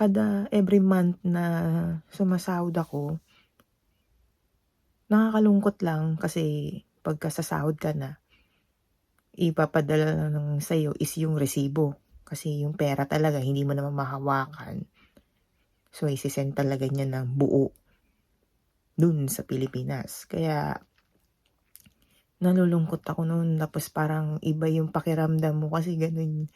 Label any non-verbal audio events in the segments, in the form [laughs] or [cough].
kada every month na sumasahod ako, nakakalungkot lang kasi pagka sasahod ka na, ipapadala na ng sa'yo is yung resibo. Kasi yung pera talaga hindi mo naman mahawakan. So, isi-send talaga niya ng buo dun sa Pilipinas. Kaya, nalulungkot ako noon. Tapos parang iba yung pakiramdam mo kasi ganun.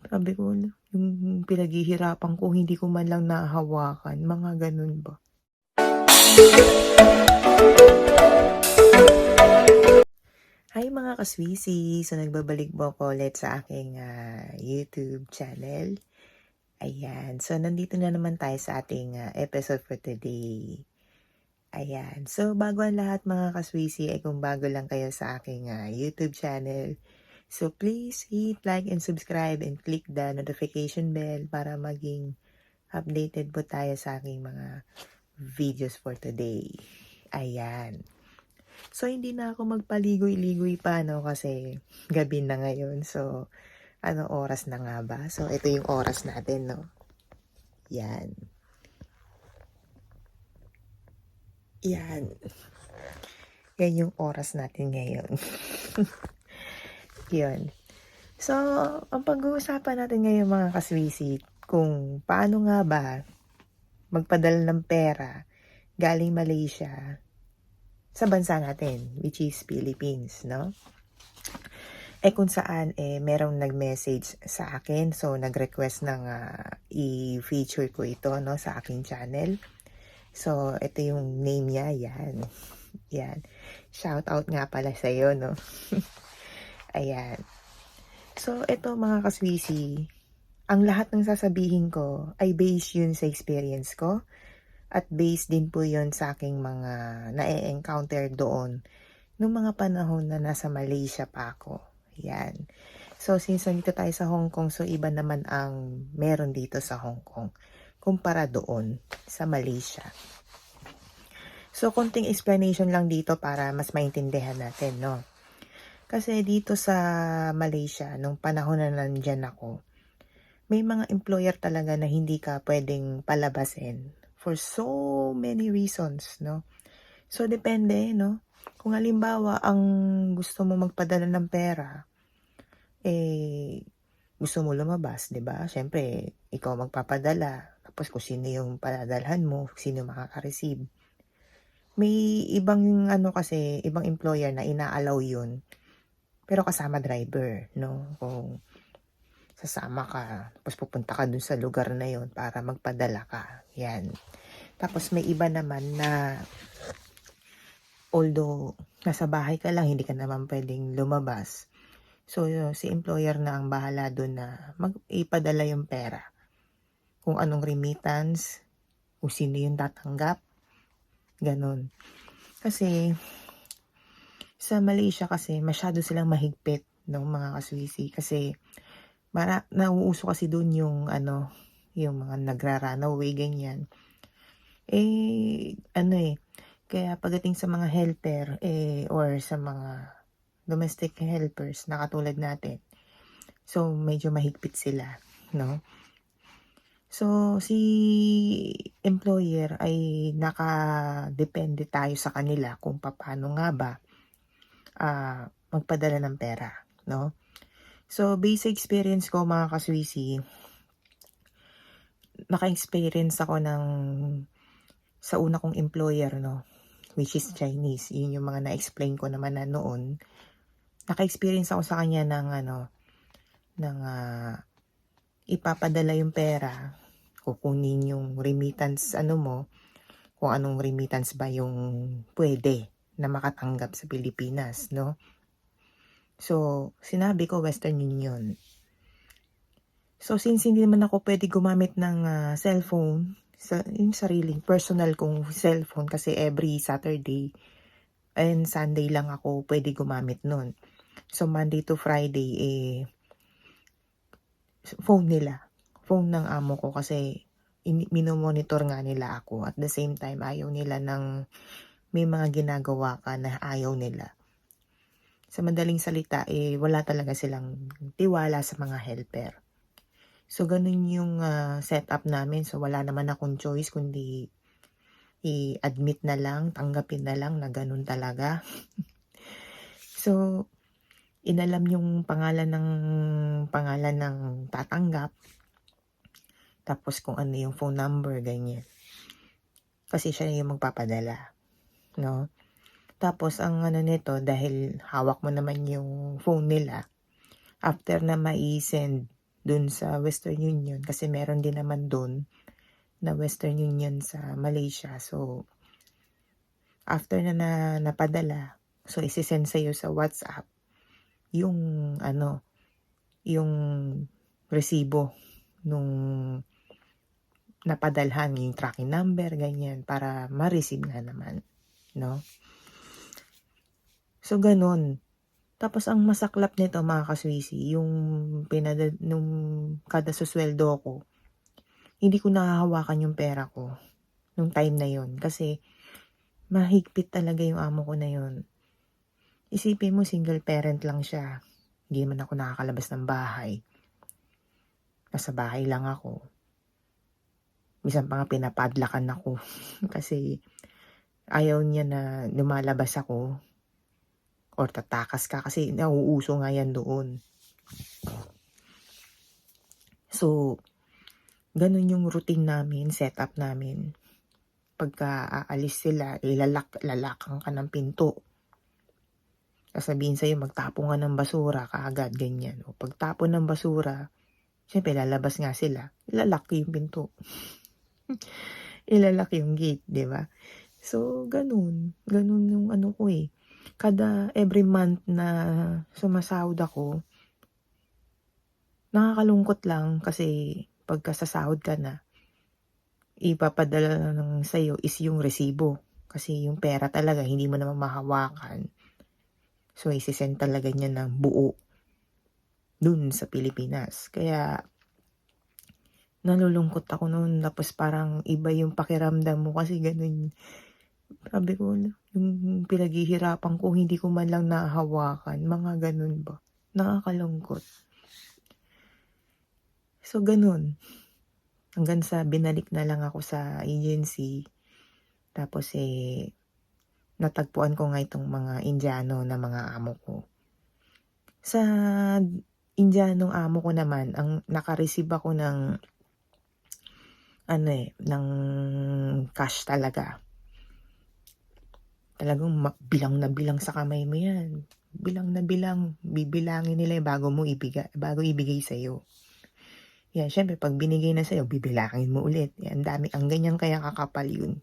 Sabi ko, yung pinaghihirapan ko, hindi ko man lang nahahawakan. Mga ganun ba? Hi mga kaswisi! So nagbabalik po ako ulit sa aking ah, YouTube channel. Ayan. So nandito na naman tayo sa ating ah, episode for today. Ayan. So bago ang lahat mga kaswisi ay kung bago lang kayo sa aking ah, YouTube channel. So please hit like and subscribe and click the notification bell para maging updated po tayo sa aking mga videos for today. Ayan. So, hindi na ako magpaligoy-ligoy pa, no? Kasi gabi na ngayon. So, ano oras na nga ba? So, ito yung oras natin, no? Yan. Yan. Yan yung oras natin ngayon. [laughs] Yun. So, ang pag-uusapan natin ngayon mga kaswisi, kung paano nga ba magpadala ng pera galing Malaysia sa bansa natin, which is Philippines, no? Eh kung saan, eh, merong nag-message sa akin. So, nag-request ng ah, i-feature ko ito, no, sa aking channel. So, ito yung name niya, yan. Yan. Shout out nga pala sa iyo, no? [laughs] Ayan. So, ito mga kaswisi, ang lahat ng sasabihin ko ay based yun sa experience ko at based din po yon sa aking mga na-encounter doon nung mga panahon na nasa Malaysia pa ako. Yan. So, since nandito tayo sa Hong Kong, so iba naman ang meron dito sa Hong Kong kumpara doon sa Malaysia. So, konting explanation lang dito para mas maintindihan natin, no? Kasi dito sa Malaysia, nung panahon na nandyan ako, may mga employer talaga na hindi ka pwedeng palabasin for so many reasons, no? So, depende, no? Kung halimbawa, ang gusto mo magpadala ng pera, eh, gusto mo lumabas, di ba? Siyempre, ikaw magpapadala. Tapos kung sino yung padadalhan mo, sino makaka-receive. May ibang, ano kasi, ibang employer na ina-allow yun. Pero kasama driver, no? Kung sasama ka, tapos pupunta ka dun sa lugar na yon para magpadala ka. Yan. Tapos may iba naman na although nasa bahay ka lang, hindi ka naman pwedeng lumabas. So, si employer na ang bahala doon na mag ipadala yung pera. Kung anong remittance, kung sino yung tatanggap. Ganon. Kasi, sa Malaysia kasi, masyado silang mahigpit ng mga kaswisi. Kasi, mara, nauuso kasi doon yung, ano, yung mga nagra-runaway, ganyan. Eh, ano eh, kaya pagdating sa mga helper, eh, or sa mga domestic helpers na katulad natin, so, medyo mahigpit sila, no? So, si employer ay nakadepende tayo sa kanila kung paano nga ba ah, magpadala ng pera, no? So, basic experience ko mga kaswisi, naka-experience ako ng sa una kong employer, no? Which is Chinese. Yun yung mga na-explain ko naman na noon. Naka-experience ako sa kanya ng ano, ng ah, ipapadala yung pera, kukunin yung remittance ano mo, kung anong remittance ba yung pwede na makatanggap sa Pilipinas, no? So, sinabi ko Western Union. So, since hindi naman ako pwede gumamit ng ah, cellphone, sa yung sariling personal kong cellphone kasi every Saturday and Sunday lang ako pwede gumamit nun. So, Monday to Friday, eh, phone nila. Phone ng amo ko kasi in- minomonitor nga nila ako. At the same time, ayaw nila ng may mga ginagawa ka na ayaw nila. Sa madaling salita, eh, wala talaga silang tiwala sa mga helper. So, ganun yung, ah, setup namin. So, wala naman akong choice kundi i-admit na lang, tanggapin na lang na ganun talaga. [laughs] So, inalam yung pangalan ng pangalan ng tatanggap. Tapos kung ano yung phone number, ganyan. Kasi siya yung magpapadala, 'no. Tapos ang ano nito dahil hawak mo naman yung phone nila, after na mai-send dun sa Western Union kasi meron din naman dun na Western Union sa Malaysia. So, after na na napadala, so ise-send sa'yo sa WhatsApp yung ano, yung resibo nung napadalhan, yung tracking number, ganyan, para ma-receive nga naman, 'no. So, ganun. Tapos ang masaklap nito mga kaswisi, yung pinada nung kada susweldo ko, hindi ko nahahawakan yung pera ko nung time na yun. Kasi mahigpit talaga yung amo ko na yun. Isipin mo single parent lang siya. Hindi naman ako nakakalabas ng bahay. Nasa bahay lang ako. Minsan pa nga pinapadlakan ako [laughs] kasi ayaw niya na lumalabas ako or tatakas ka kasi nauuso nga yan doon. So, ganun yung routine namin, setup namin. Pagka aalis sila, ilalak, lalakan ka ng pinto. Sasabihin sa'yo, magtapon ka ng basura, kaagad, ganyan. O pagtapon ng basura, syempre lalabas nga sila, ilalak yung pinto. [laughs] ilalak yung gate, di ba? So, ganun. Ganun yung ano ko eh. Kada every month na sumasahod ako, nakakalungkot lang kasi pagka sasahod ka na, ipapadala ng sa'yo is yung resibo. Kasi yung pera talaga, hindi mo naman mahawakan. So, isisend talaga niya ng buo dun sa Pilipinas. Kaya, nalulungkot ako noon. Tapos parang iba yung pakiramdam mo kasi ganun. Sabi ko, yung pinaghihirapan ko, hindi ko man lang nahahawakan. Mga ganun ba? Nakakalungkot. So, ganun. Hanggang sa binalik na lang ako sa agency. Tapos eh, natagpuan ko nga itong mga Indiano na mga amo ko. Sa Indianong amo ko naman, ang nakareceive ako ng ano eh, ng cash talaga. Talagang bilang na bilang sa kamay mo yan. Bilang na bilang, bibilangin nila bago mo ibigay, bago ibigay sa'yo. Yan, syempre, pag binigay na sa'yo, bibilangin mo ulit. Yan, dami, ang ganyan kaya kakapal yun.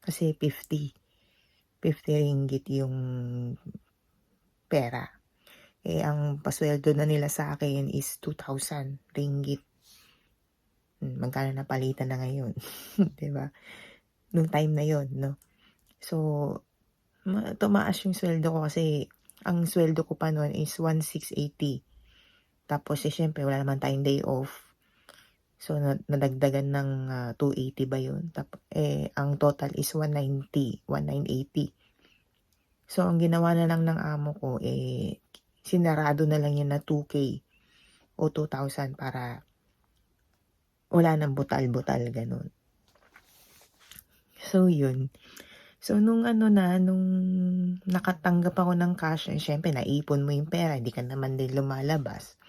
Kasi 50. 50 ringgit yung pera. Eh, ang pasweldo na nila sa akin is 2,000 ringgit. Hmm, magkano na palitan na ngayon. [laughs] ba? Nung time na yon no? So, ma tumaas yung sweldo ko kasi ang sweldo ko pa noon is 1,680. Tapos eh, siyempre wala naman tayong day off. So, na nadagdagan ng uh, 280 ba yun? Tap eh, ang total is 190, 1980. So, ang ginawa na lang ng amo ko, eh, sinarado na lang yan na 2K o 2,000 para wala nang butal-butal, ganun. So, yun. So, nung ano na, nung nakatanggap ako ng cash, eh, syempre, naipon mo yung pera, hindi ka naman din lumalabas.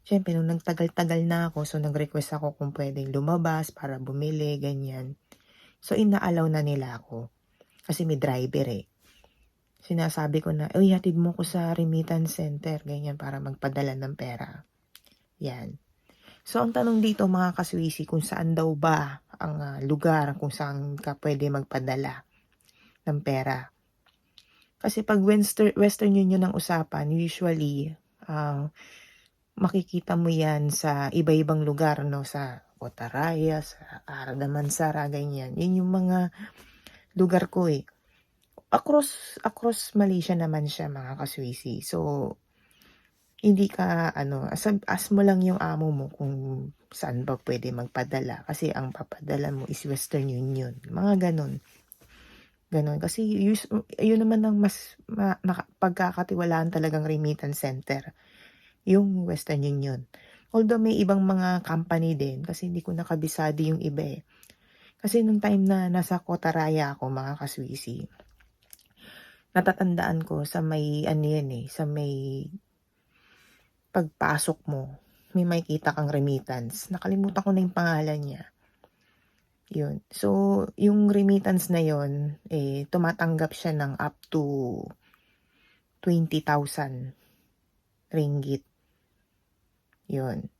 Siyempre, nung nagtagal-tagal na ako, so nag-request ako kung pwedeng lumabas para bumili, ganyan. So, inaalaw na nila ako. Kasi may driver eh. Sinasabi ko na, uy, hatid mo ko sa remittance center, ganyan, para magpadala ng pera. Yan. So, ang tanong dito mga kaswisi, kung saan daw ba ang uh, lugar kung saan ka pwede magpadala ng pera. Kasi pag Western, Western Union ang usapan, usually, uh, makikita mo yan sa iba-ibang lugar, no? Sa Cotaraya, sa Ardamansara, ganyan. Yun yung mga lugar ko eh. Across, across Malaysia naman siya mga kaswisi. So, hindi ka, ano, as, as mo lang yung amo mo kung saan ba pwede magpadala. Kasi ang papadala mo is Western Union. Mga ganon. Ganon. Kasi yus, yun naman ang mas ma, pagkakatiwalaan talagang remittance center yung Western Union. Although may ibang mga company din kasi hindi ko nakabisado yung iba eh. Kasi nung time na nasa Kotaraya ako mga kaswisi, natatandaan ko sa may ano yun eh, sa may pagpasok mo, may makikita kang remittance. Nakalimutan ko na yung pangalan niya. Yun. So, yung remittance na yun, eh, tumatanggap siya ng up to 20,000 ringgit. Yun.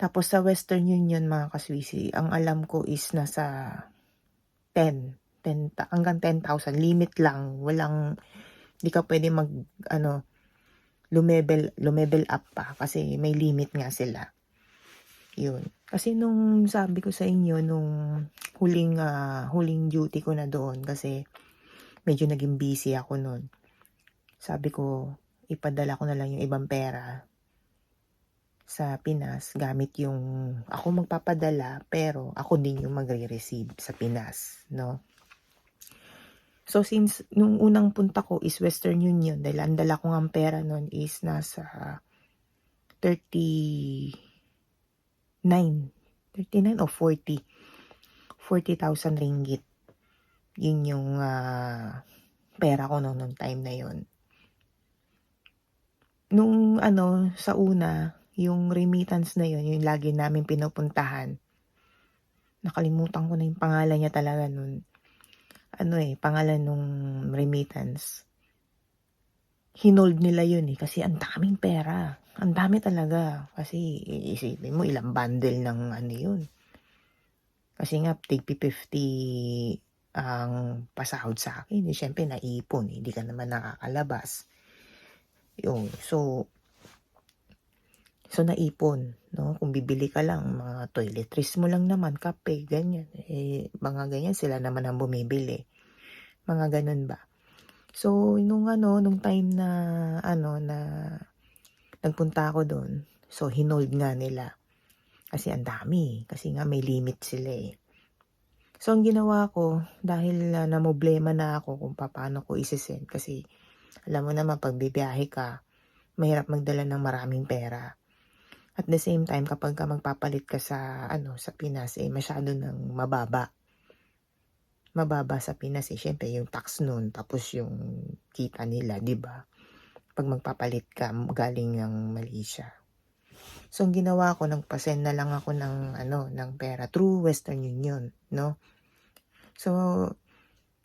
Tapos sa Western Union, mga kaswisi, ang alam ko is nasa 10. 10 ta- hanggang 10,000. Limit lang. Walang, di ka pwede mag, ano, lumebel, lumebel up pa kasi may limit nga sila. Yun. Kasi nung sabi ko sa inyo, nung huling, ah, huling duty ko na doon kasi medyo naging busy ako noon. Sabi ko, ipadala ko na lang yung ibang pera sa Pinas gamit yung ako magpapadala pero ako din yung magre-receive sa Pinas, no? So since nung unang punta ko is Western Union dahil ang dala ko ng pera noon is nasa 39 39 o 40 40,000 ringgit. Yun yung ah, pera ko noon nung time na yun. Nung ano sa una yung remittance na yun, yung lagi namin pinupuntahan. Nakalimutan ko na yung pangalan niya talaga nun. Ano eh, pangalan nung remittance. Hinold nila yun eh, kasi ang daming pera. Ang dami talaga. Kasi isipin mo, ilang bundle ng ano yun. Kasi nga, tig 50 ang pasahod sa akin. Eh, Siyempre, naipon. eh. Hindi ka naman nakakalabas. Yung, so, So, naipon, no? Kung bibili ka lang, mga toiletries mo lang naman, kape, ganyan. Eh, mga ganyan, sila naman ang bumibili. Mga ganun ba? So, nung ano, nung time na, ano, na nagpunta ako doon, so, hinold nga nila. Kasi ang dami, kasi nga may limit sila eh. So, ang ginawa ko, dahil uh, namoblema na ako kung paano ko isisend, kasi alam mo naman, pag bibiyahe ka, mahirap magdala ng maraming pera. At the same time, kapag ka magpapalit ka sa, ano, sa Pinas, eh, masyado ng mababa. Mababa sa Pinas, eh, syempre, yung tax nun, tapos yung kita nila, di ba? Pag magpapalit ka, galing ng Malaysia. So, ang ginawa ko, nagpasend na lang ako ng, ano, ng pera through Western Union, no? So,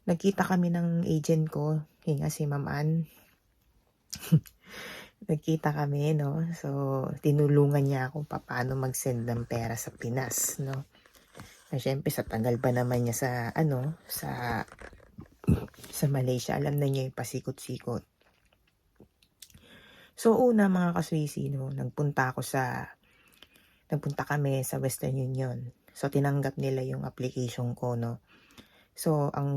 nagkita kami ng agent ko, hinga si Ma'am Ann. [laughs] nagkita kami, no? So, tinulungan niya ako paano mag-send ng pera sa Pinas, no? At syempre, sa tagal pa naman niya sa, ano, sa, sa Malaysia. Alam na niya yung pasikot-sikot. So, una mga kaswisi, no, nagpunta ako sa, nagpunta kami sa Western Union. So, tinanggap nila yung application ko, no? So, ang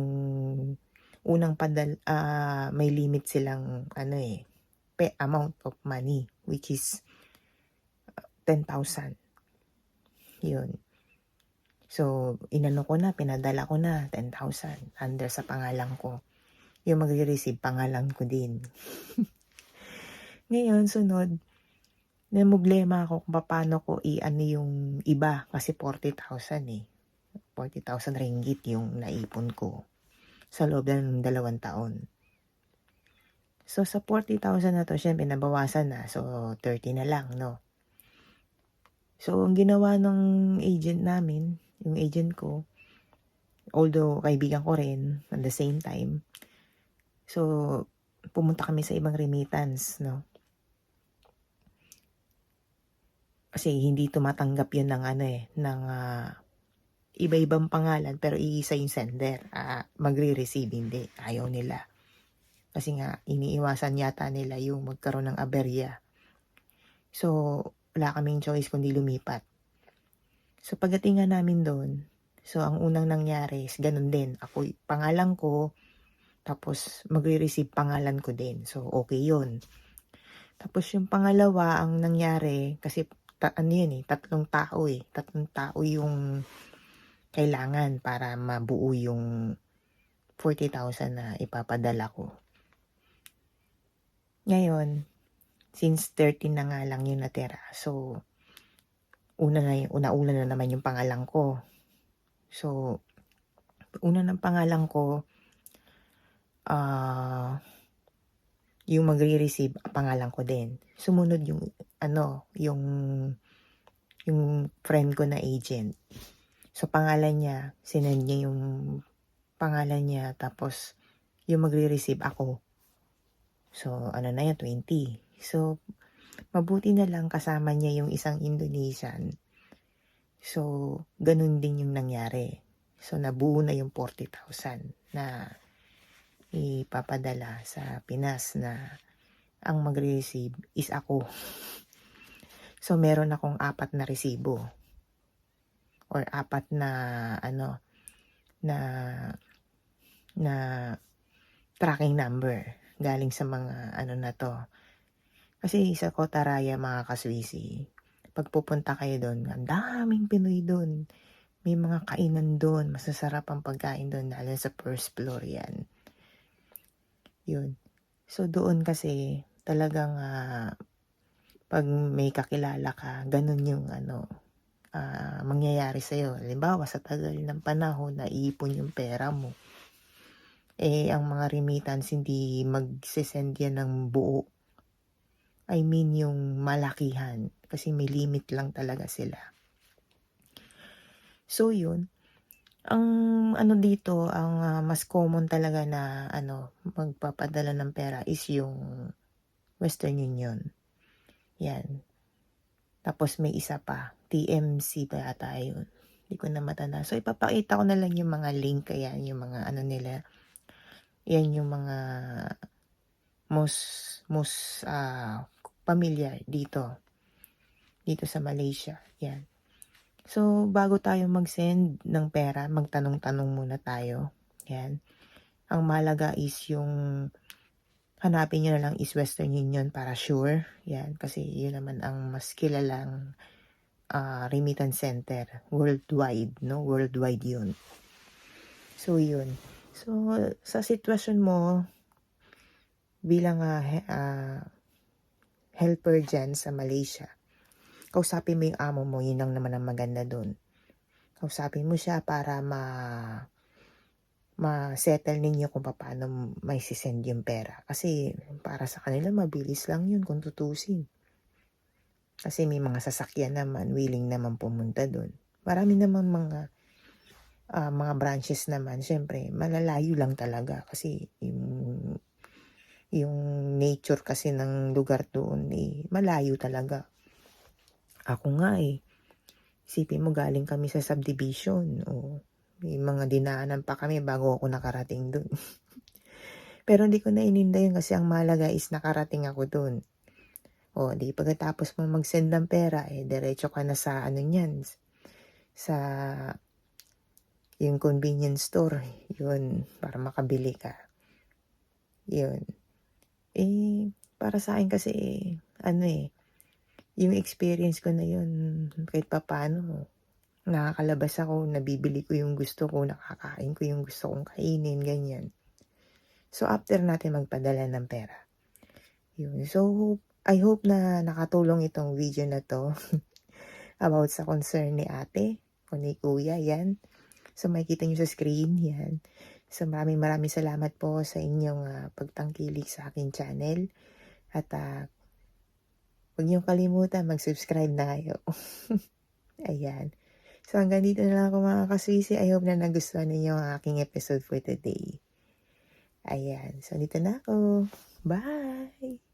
unang padal, ah, may limit silang, ano eh, pe amount of money, which is uh, 10,000. Yun. So, inano ko na, pinadala ko na 10,000 under sa pangalan ko. Yung magre-receive, pangalan ko din. [laughs] Ngayon, sunod, namblema ako kung paano ko i-ano yung iba kasi 40,000 eh. 40,000 ringgit yung naipon ko sa loob ng dalawang taon. So, sa 40,000 na to, syempre, nabawasan na. So, 30 na lang, no? So, ang ginawa ng agent namin, yung agent ko, although kaibigan ko rin, at the same time, so, pumunta kami sa ibang remittance, no? Kasi hindi tumatanggap yun ng ano eh, ng uh, iba-ibang pangalan pero iisa yung sender. Uh, magre-receive hindi. Ayaw nila. Kasi nga, iniiwasan yata nila yung magkaroon ng aberya. So, wala kaming choice kundi lumipat. So, pagdating nga namin doon, so, ang unang nangyari is ganun din. Ako, pangalan ko, tapos magre-receive pangalan ko din. So, okay yun. Tapos yung pangalawa, ang nangyari, kasi ta- ano yun eh, tatlong tao eh. Tatlong tao yung kailangan para mabuo yung 40,000 na ipapadala ko. Ngayon, since 13 na nga lang yung natira, so una na yung una-una na naman yung pangalan ko. So, una ng pangalan ko, ah, yung magre-receive, pangalan ko din. Sumunod yung, ano, yung, yung friend ko na agent. So, pangalan niya, sinend niya yung pangalan niya, tapos, yung magre-receive ako. So, ano na yan, 20. So, mabuti na lang kasama niya yung isang Indonesian. So, ganun din yung nangyari. So, nabuo na yung 40,000 na ipapadala sa Pinas na ang magre-receive is ako. [laughs] So, meron akong apat na resibo. Or apat na, ano, na, na tracking number galing sa mga, ano na to. Kasi sa Kotaraya, mga kaswisi, pag pupunta kayo doon, ang daming Pinoy doon. May mga kainan doon. Masasarap ang pagkain doon, lalo sa first floor yan. Yun. So, doon kasi, talagang, ah, pag may kakilala ka, ganun yung, ano, ah, mangyayari sa'yo. Halimbawa, sa tagal ng panahon, naipon yung pera mo. Eh, ang mga remittance, hindi magsisend yan ng buo. I mean, yung malakihan. Kasi may limit lang talaga sila. So, yun. Ang ano dito, ang ah, mas common talaga na ano, magpapadala ng pera is yung Western Union. Yan. Tapos may isa pa, TMC pa yata yun. Hindi ko na matanda. So, ipapakita ko na lang yung mga link, ayan, yung mga ano nila. Yan yung mga most, most ah, familiar dito. Dito sa Malaysia. Yan. So, bago tayo mag-send ng pera, magtanong-tanong muna tayo. Yan. Ang malaga is yung hanapin nyo na lang is Western Union para sure. Yan. Kasi yun naman ang mas kilalang ah, remittance center worldwide. No? Worldwide yun. So, yun. So, sa sitwasyon mo, bilang he- ah, helper dyan sa Malaysia, kausapin mo yung amo mo, yun lang naman ang maganda doon. Kausapin mo siya para ma ma-settle ninyo kung paano may sisend yung pera. Kasi para sa kanila, mabilis lang yun kung tutusin. Kasi may mga sasakyan naman, willing naman pumunta doon. Marami naman mga ah, mga branches naman, syempre, malalayo lang talaga. Kasi yung, yung nature kasi ng lugar doon, eh, malayo talaga. Ako nga eh. Isipin mo galing kami sa subdivision. O, may mga dinaanan pa kami bago ako nakarating dun. [laughs] Pero hindi ko na ininda yun kasi ang malaga is nakarating ako dun. O, di pagkatapos mo mag-send ng pera, eh, diretso ka na sa ano niyan. Sa yung convenience store. Yun, para makabili ka. Yun. Eh, para sa akin kasi, ano eh, yung experience ko na yun, kahit pa paano, nakakalabas ako, nabibili ko yung gusto ko, nakakain ko yung gusto kong kainin, ganyan. So, after natin magpadala ng pera. Yun. So, I hope na nakatulong itong video na to [laughs] about sa concern ni ate o ni kuya, yan. So, makikita nyo sa screen, yan. So, maraming maraming salamat po sa inyong ah, pagtangkilik sa akin channel. At ah, Huwag niyong kalimutan, mag-subscribe na kayo. [laughs] Ayan. So, hanggang dito na lang ako mga kaswisi. I hope na nagustuhan ninyo ang aking episode for today. Ayan. So, dito na ako. Bye!